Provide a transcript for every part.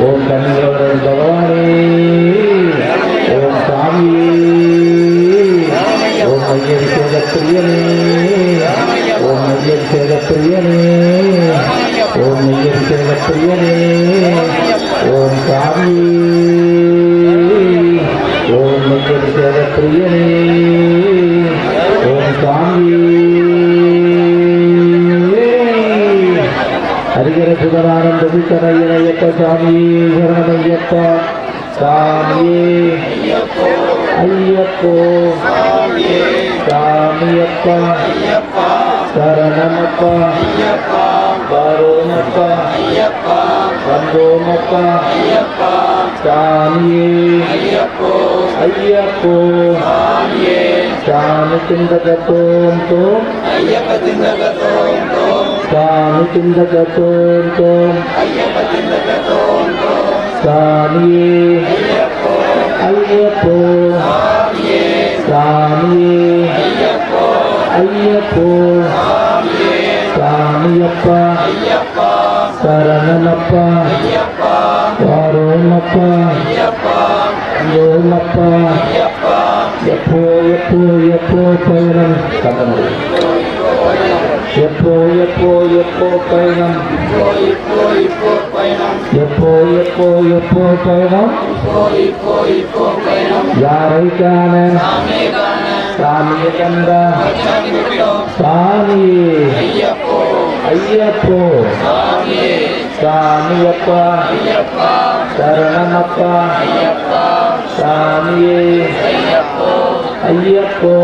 ஓம் கண்களோட பகவானே. ஓம் சாமி ஓம் ஐயர் சேத பிரியனே ஓம் ஐயர் சேத பிரியனே ஓம் ஐயர் சேத பிரியனே ஓம் சாமி ஓம் ஐயர் சேத பிரியனே ஹரிகர சுதரானந்த வித்தனையனையப்ப சாமியே சரணமையப்பா சாமியே ஐயப்போ சாமியப்பா சரணமப்பா வரோமப்பா வந்தோமப்பா சாமியே ஐயப்போ சாமி திண்டகத்தோம் தோம் சாமி சிந்தகத்தோம் தோம் சாமியே ஐயப்போ சாமியே ஐயப்போ சாமியப்பா சரணனப்பா வாரோமப்பா யோமப்பா எப்போ எப்போ எப்போ பயணம் கதனம் எப்போ எப்போ எப்போ பயணம்? எப்போ எப்போ எப்போ பயணம்? யாரை காண? சாமியை கண்ட? சாமி ஐயப்போ. சாமியப்பா. சரணமப்பா. சாமியே. ஐயப்போ.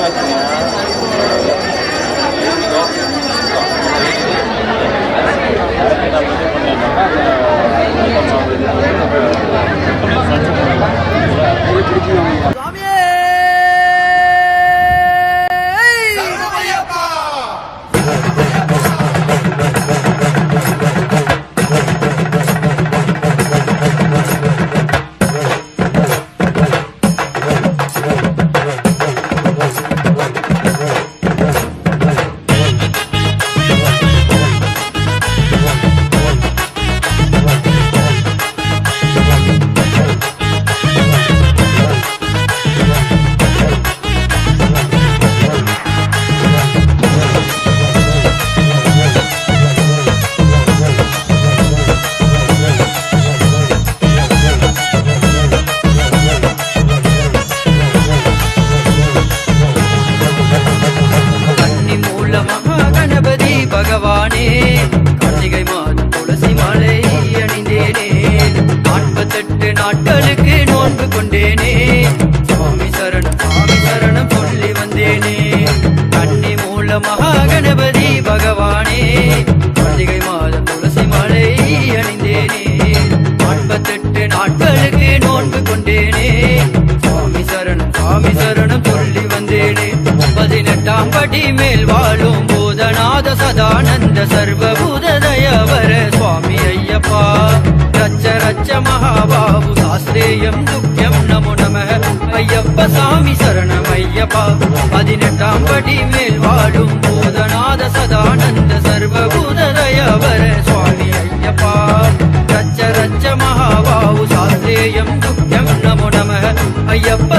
கன்னி நாட்களுக்கு நோன்பு கொண்டேனே. சுவாமி சரணம் சுவாமி சரணம் சொல்லி வந்தேனே. கண்ணி மூல மகா கணபதி பகவானே. கார்த்திகை மாதம் துளசி மாலை அணிந்தேனே. நாற்பத்தெட்டு நாட்களுக்கு நோன்பு கொண்டேனே. சுவாமி சரணம் சுவாமி சரணம் சொல்லி வந்தேனே. பதினெட்டாம் படி மேல் வாழும் பூதநாத சதானந்த சர்வபூத ரச்ச மகாபாபு சாஸ்திரேயம் துக்கியம் நமோ நம ஐயப்ப சாமி சரணம் ஐயப்பா பதினெட்டாம் படி மேல் வாழும் போதநாத சதானந்த சர்வபூத தயவர சுவாமி ஐயப்பா ரச்ச ரச்ச மகாபாபு சாஸ்திரேயம் துக்கியம் நமோ நம ஐயப்ப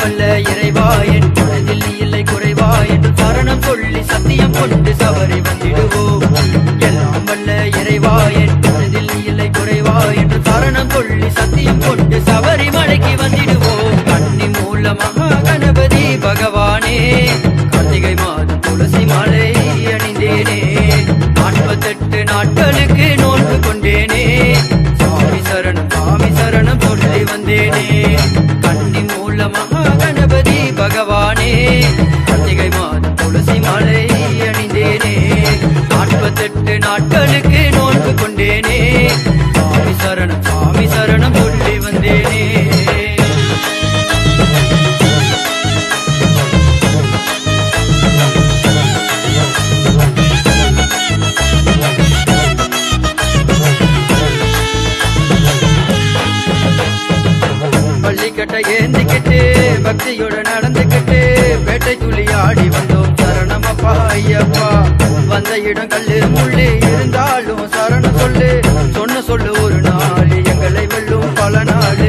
வல்ல இறைவா என் மனதில் இல்லை குறைவா என்று சரணம் சொல்லி சத்தியம் கொண்டு சபரி வந்திடுவோம். எல்லாம் வல்ல இறைவா என் மனதில் இல்லை குறைவா என்று சரணம் சொல்லி சத்தியம் கொண்டு சபரி மலைக்கு வந்திடுவோம். கண்ணி மூலமாக கணபதி பகவானே கார்த்திகை மாதம் துளசி மாலை அணிந்தேனே. நாற்பத்தெட்டு நாட்களுக்கு பக்தியோட நடந்துகிட்டு பேட்டை துள்ளி ஆடி வந்தோம். சரணமப்பா ஐயப்பா. வந்த இடம் கல்லு முள்ளு இருந்தாலும் சரணம் சொல்லு. சொன்ன சொல்லு ஒரு நாள் எங்களை வெல்லும் பல நாள்.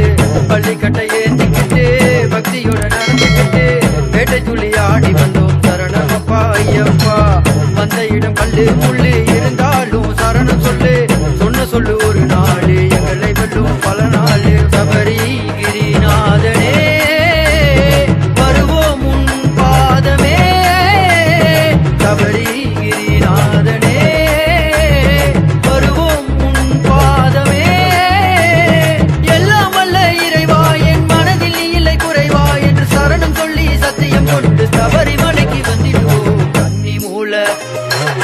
பள்ளிக்கட்டை ஏந்திக்கிட்டு பக்தியோட நடந்துகிட்டு பேட்டை துள்ளி ஆடி வந்தோம். சரணமப்பா ஐயப்பா. வந்த இடம் கல்லு முள்ளு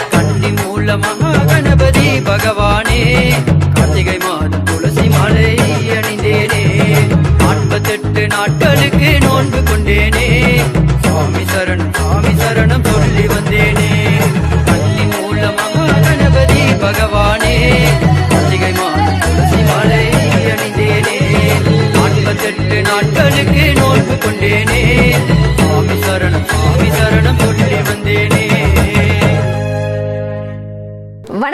கன்னி மூல மகா கணபதி பகவானே. கார்த்திகை மாதம் துளசி மாலை அணிந்தேனே. நாற்பத்தெட்டு நாட்களுக்கு நோன்பு கொண்டேனே. சுவாமி சரணம் சுவாமி சரணம் சொல்லி வந்தேனே. கன்னி மூல மகா கணபதி பகவானே. கார்த்திகை மாதம் துளசி மாலை அணிந்தேனே. நாற்பத்தெட்டு நாட்களுக்கு நோன்பு கொண்டேனே.